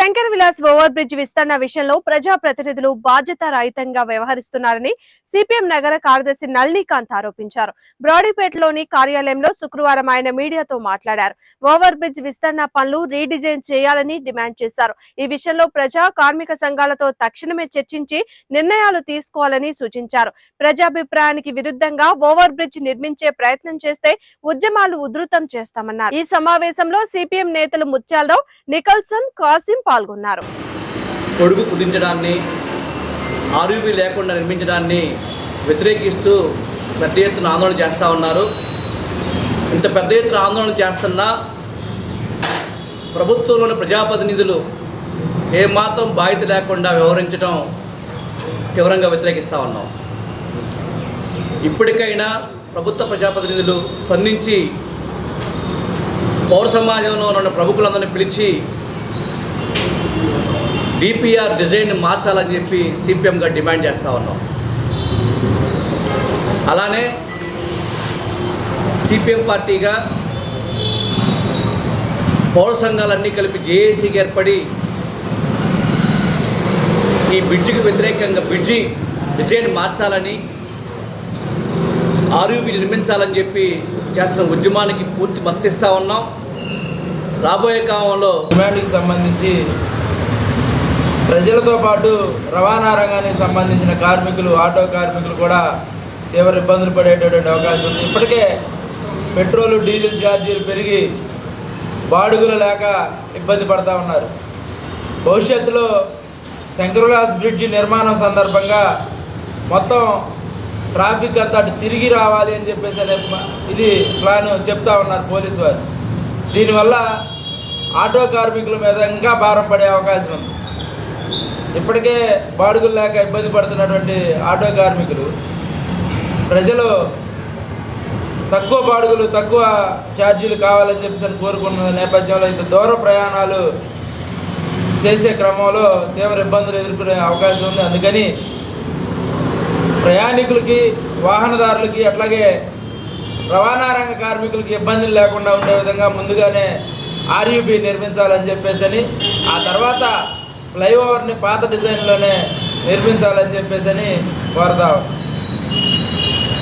Shankar Vilas over bridge విస్తరణ విషయంలో ప్రజా ప్రతినిధులు బాధ్యత రహితంగా వ్యవహరిస్తున్నారని సిపిఎం నగర కార్యదర్శి నళినీకాంత్ ఆరోపించారు. బ్రాడీపేటలోని కార్యాలయంలో శుక్రవారం ఆయన మీడియాతో మాట్లాడారు. ఓవర్ బ్రిడ్జ్ విస్తరణ పనులు రీడిజైన్ చేయాలని డిమాండ్ చేశారు. ఈ విషయంలో ప్రజా కార్మిక సంఘాలతో తక్షణమే చర్చించి నిర్ణయాలు తీసుకోవాలని సూచించారు. ప్రజాభిప్రాయానికి విరుద్ధంగా ఓవర్ బ్రిడ్జ్ నిర్మించే ప్రయత్నం చేస్తే ఉద్యమాలు ఉధృతం చేస్తామన్నారు. ఈ సమావేశంలో సిపిఎం నేతలు ముత్యాలరావు నికల్సన్ కాసిం పాల్గొన్నారు. పొడుగు కుదించడాన్ని ఆర్యూబీ లేకుండా నిర్మించడాన్ని వ్యతిరేకిస్తూ పెద్ద ఎత్తున ఆందోళన చేస్తూ ఉన్నారు. ఇంత పెద్ద ఎత్తున ఆందోళన చేస్తున్నా ప్రభుత్వంలోని ప్రజాప్రతినిధులు ఏమాత్రం బాధ్యత లేకుండా వ్యవహరించడం తీవ్రంగా వ్యతిరేకిస్తూ ఉన్నాం. ఇప్పటికైనా ప్రభుత్వ ప్రజాప్రతినిధులు స్పందించి పౌర సమాజంలో ఉన్న ప్రముఖులందరినీ పిలిచి డిపిఆర్ డిజైన్ మార్చాలని చెప్పి సిపిఎంగా డిమాండ్ చేస్తూ ఉన్నాం. అలానే సిపిఎం పార్టీగా పౌర సంఘాలన్నీ కలిపి జేఏసీకి ఏర్పడి ఈ బ్రిడ్జికి వ్యతిరేకంగా బ్రిడ్జి డిజైన్ మార్చాలని ఆర్యూబీ నిర్మించాలని చెప్పి చేస్తున్న ఉద్యమానికి పూర్తి మద్దతిస్తూ ఉన్నాం. రాబోయే కాలంలో డిమాండ్కి సంబంధించి ప్రజలతో పాటు రవాణా రంగానికి సంబంధించిన కార్మికులు ఆటో కార్మికులు కూడా తీవ్ర ఇబ్బందులు పడేటటువంటి అవకాశం ఉంది. ఇప్పటికే పెట్రోలు డీజిల్ ఛార్జీలు పెరిగి బాడుగులు లేక ఇబ్బంది పడతా ఉన్నారు. భవిష్యత్తులో శంకరులాస్ బ్రిడ్జి నిర్మాణం సందర్భంగా మొత్తం ట్రాఫిక్ అంతా అటు తిరిగి రావాలి అని చెప్పేసి అనే ఇది ప్లాన్ చెప్తా ఉన్నారు పోలీసు వారు. దీనివల్ల ఆటో కార్మికుల మీద ఇంకా భారం పడే అవకాశం ఉంది. ఇప్పటికే బాడుగులు లేక ఇబ్బంది పడుతున్నటువంటి ఆటో కార్మికులు ప్రజలు తక్కువ బాడుగులు తక్కువ ఛార్జీలు కావాలని చెప్పేసి కోరుకుంటున్న నేపథ్యంలో ఇంత దూర ప్రయాణాలు చేసే క్రమంలో తీవ్ర ఇబ్బందులు ఎదుర్కొనే అవకాశం ఉంది. అందుకని ప్రయాణికులకి వాహనదారులకి అట్లాగే రవాణా రంగ కార్మికులకి ఇబ్బందులు లేకుండా ఉండే విధంగా ముందుగానే ఆర్యూబీ నిర్మించాలని చెప్పేసి ఆ తర్వాత ఫ్లైఓవర్ని పాత డిజైన్లోనే నిర్మించాలని చెప్పేసి అని కోరుతా